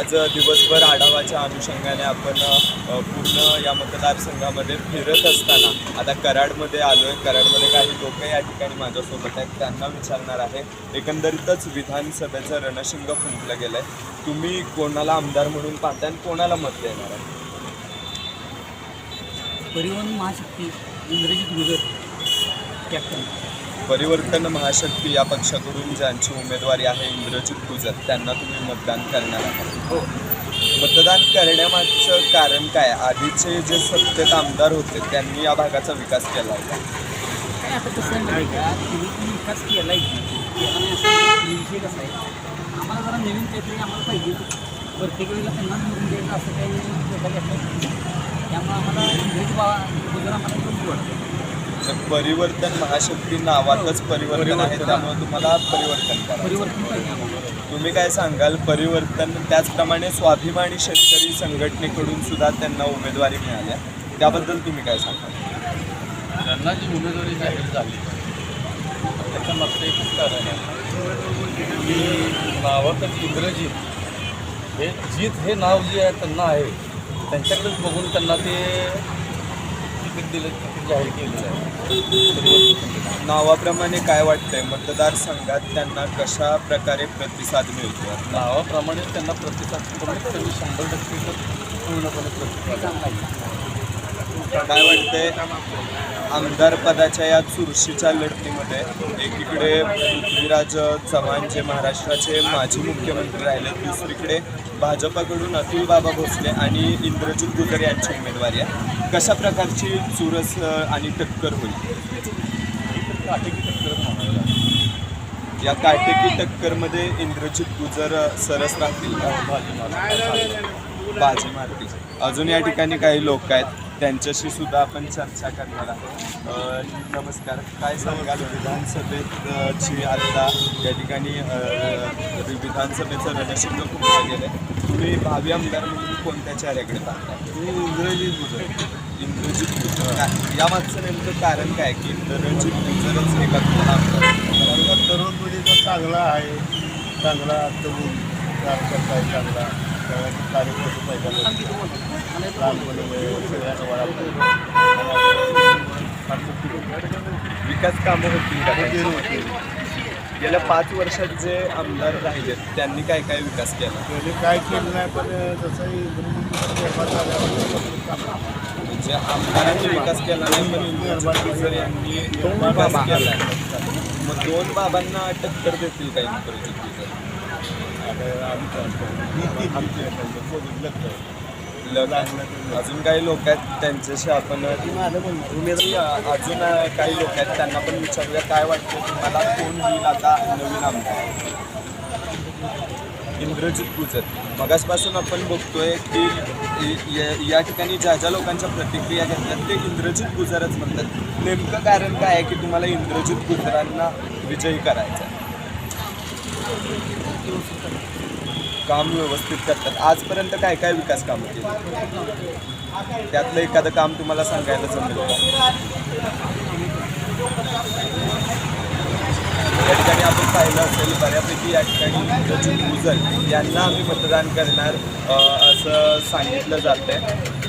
आज दिवसभर आढावाच्या अनुषंगाने आपण पूर्ण या मतदारसंघामध्ये फिरत असताना आता कराडमध्ये आलो आहे कराडमध्ये काही लोक या ठिकाणी माझ्यासोबत आहेत. त्यांना विचारणार आहे. एकंदरीतच विधानसभेचं रणशिंग फुंकलं गेलं आहे तुम्ही कोणाला आमदार म्हणून पाहताय आणि कोणाला मत देणार आहे? परिवहन महाशक्ती इंद्रजित गुजर कॅप्टन परिवर्तन महाशक्ती या पक्षाकडून ज्यांची उमेदवारी आहे इंद्रजित गुजर त्यांना तुम्ही मतदान करणार आहात. हो. मतदान करण्यामागचं कारण काय? आधीचे जे सत्तेत आमदार होते त्यांनी या भागाचा विकास केला होता. आता कसं का तुम्ही विकास केला आहे कसा आहे? आम्हाला जरा नवीन काहीतरी आम्हाला पाहिजे प्रत्येक वेळेला त्यांना निवडून द्यायचं असं काही त्यामुळे आम्हाला इंग्रजी बा गुजर आम्हाला खूप वाटतं परिवर्तन महाशक्ती नावातच परिवर्तन आहे त्यामुळे तुम्हाला परिवर्तन परिवर्तन तुम्ही काय सांगाल परिवर्तन त्याचप्रमाणे स्वाभिमानी शेतकरी संघटनेकडून सुद्धा त्यांना उमेदवारी मिळाल्या. त्याबद्दल तुम्ही काय सांगाल? त्यांना जी उमेदवारी जाहीर झाली त्याच्या मागचं एकच कारण आहे. की नावातच इंग्रजीत हे जीत हे नाव जे आहे त्यांना आहे त्यांच्याकडेच बघून त्यांना ते तिकीट दिलं जाहीर केलेलं आहे. नावाप्रमाणे काय वाटतंय? मतदारसंघात त्यांना कशा प्रकारे प्रतिसाद मिळतो? नावाप्रमाणे त्यांना प्रतिसाद कमीत कमी शंभर टक्के पूर्णपणे प्रतिसाद काय वाटतंय? आमदार पदाच्या या चुरशीच्या लढतीमध्ये एकीकडे पृथ्वीराज चव्हाण जे महाराष्ट्राचे माजी मुख्यमंत्री राहिले दुसरीकडे भाजपाकडून अतुल बाबा भोसले आणि इंद्रजित गुजर यांची उमेदवारी आहे कशा प्रकारची चुरस आणि टक्कर होईल? टक्कर या काटेकी टक्करमध्ये इंद्रजित गुजर सरस राहतील भाजी बाजी मारतील. अजून या ठिकाणी काही लोक आहेत. त्यांच्याशी सुद्धा आपण चर्चा करणार आहोत. नमस्कार. काय सांगाल विधानसभेत ची आता या ठिकाणी विधानसभेचं रणशिंग खूप गेलं आहे. तुम्ही भावी आमदार म्हणून कोणत्या चेहऱ्याकडे पाहताय इंग्रजी गुजर. इंद्रजित गुजर. यामागचं नेमकं कारण काय की इंद्रजित गुजरच एका तरुण पिढीचा चांगला आहे. चांगला तरुण कार्यकर्ता आहे चांगला. सगळ्यांचे कार्यकर्ते पाहिजे लहानपणी सगळ्यांना विकास कामं का काही? होते गेल्या पाच वर्षात जे आमदार राहिले त्यांनी काय काय विकास केला? पहिले काय केलं नाही पण जसं म्हणजे आमदारांनी विकास केला नाही पण यांनी विकास केला. मग दोन बाबांना टक्कर देतील का इंद्रजित गुजर लग अजून काही लोक आहेत त्यांच्याशी आपण उमेदवारी अजून काही लोक आहेत त्यांना पण विचारूया. काय वाटतं तुम्हाला? कोण होईल आता नवीन आमदार? इंद्रजित गुजर. मगासपासून आपण बघतोय की या- या ठिकाणी ज्या ज्या लोकांच्या प्रतिक्रिया घेतल्यात ते इंद्रजित गुजरच म्हणतात. नेमकं कारण काय आहे की तुम्हाला इंद्रजित गुजरांना विजयी करायचं आहे काम व्यवस्थित करतात. आजपर्यंत काय काय विकास कामं केली? त्यातलं एखादं काम तुम्हाला सांगायला जमेल या ठिकाणी आपण पाहिलं असेल बऱ्यापैकी या ठिकाणी गुजर यांना आम्ही मतदान करणार असं सांगितलं जातं आहे